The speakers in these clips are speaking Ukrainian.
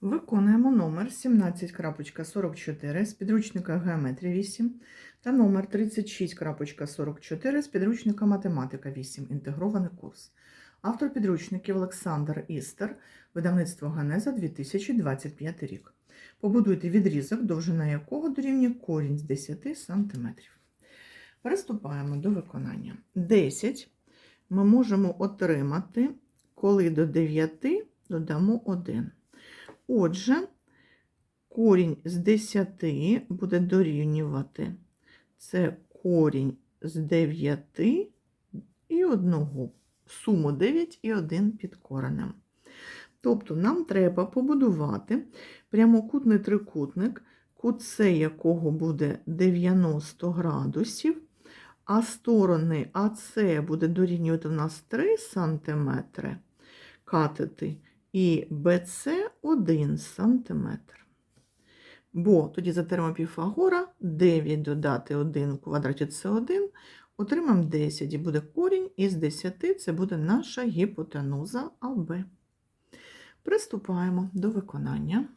Виконуємо номер 17.44 з підручника Геометрія 8 та номер 36.44 з підручника Математика 8. Інтегрований курс. Автор підручників Олександр Істер, видавництво Генеза 2025 рік. Побудуйте відрізок, довжина якого дорівнює корінь з 10 см. Приступаємо до виконання. 10 ми можемо отримати, коли до 9 додамо 1. Отже, корінь з 10 буде дорівнювати. Це корінь з 9 і 1. Суму 9 і 1 під коренем. Тобто нам треба побудувати прямокутний трикутник, кут С якого буде 90 градусів, а сторони АС буде дорівнювати у нас 3 см катети і БЦ 1 см. Бо тоді за теорема Піфагора 9 додати 1 у квадраті це 1, отримаємо 10 і буде корінь із 10 це буде наша гіпотенуза АБ. Приступаємо до виконання.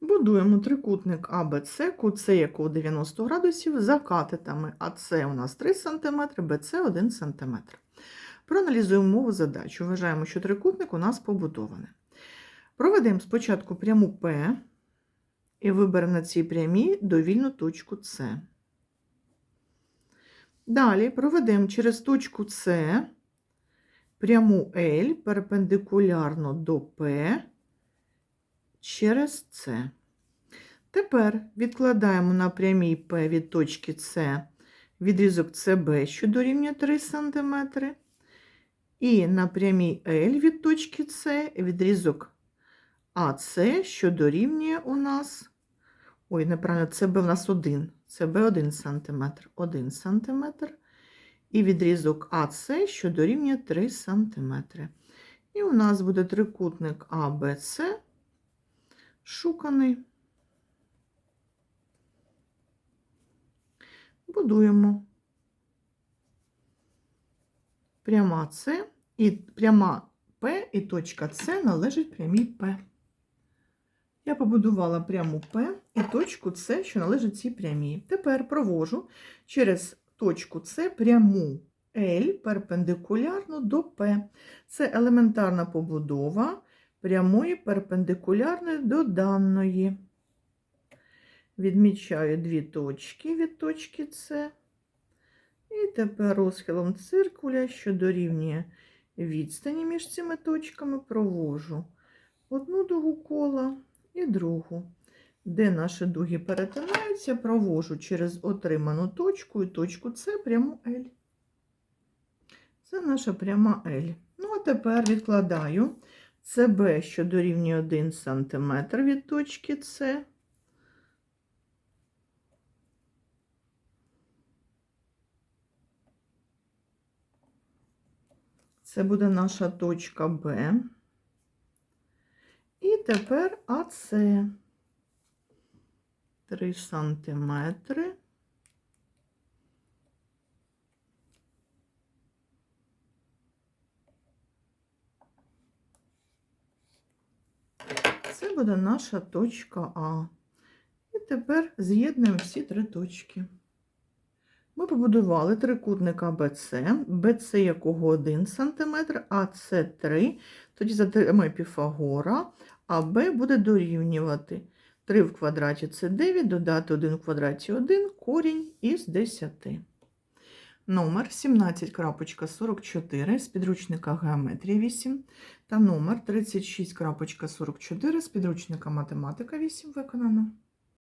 Будуємо трикутник АБЦ, С якого 90 градусів, за катетами АС у нас 3 см, БЦ 1 см. Проаналізуємо мову задачу. Вважаємо, що трикутник у нас побудований. Проведемо спочатку пряму П і виберемо на цій прямій довільну точку С. Далі проведемо через точку С пряму L перпендикулярно до П через С. Тепер відкладаємо на прямій П від точки С відрізок СБ, що дорівнює 3 см. І на прямій L від точки С відрізок АС, що дорівнює у нас, ой, неправильно, СБ у нас 1, СБ 1 см, 1 см. І відрізок АС, що дорівнює 3 см. І у нас буде трикутник АБЦ, шуканий. Будуємо. Пряма С і пряма П і точка С належить прямій П. Я побудувала пряму П і точку С, що належить цій прямій. Тепер провожу через точку С пряму L перпендикулярно до П. Це елементарна побудова прямої перпендикулярної до даної. Відмічаю дві точки від точки С. І тепер розхилом циркуля, що дорівнює відстані між цими точками, провожу одну дугу кола і другу. Де наші дуги перетинаються, провожу через отриману точку і точку С пряму L. Це наша пряма L. Ну, а тепер відкладаю СБ, що дорівнює 1 см від точки С. Це буде наша точка Б. І тепер АС 3 сантиметри. Це буде наша точка А. І тепер з'єднуємо всі три точки. Ми побудували трикутник АБЦ, БЦ якого 1 см, АС 3, тоді за теоремою Піфагора, АБ буде дорівнювати 3 в квадраті це 9, додати 1 в квадраті 1, корінь із 10. Номер 17.44 з підручника Геометрія 8 та номер 36.44 з підручника Математика 8 виконано.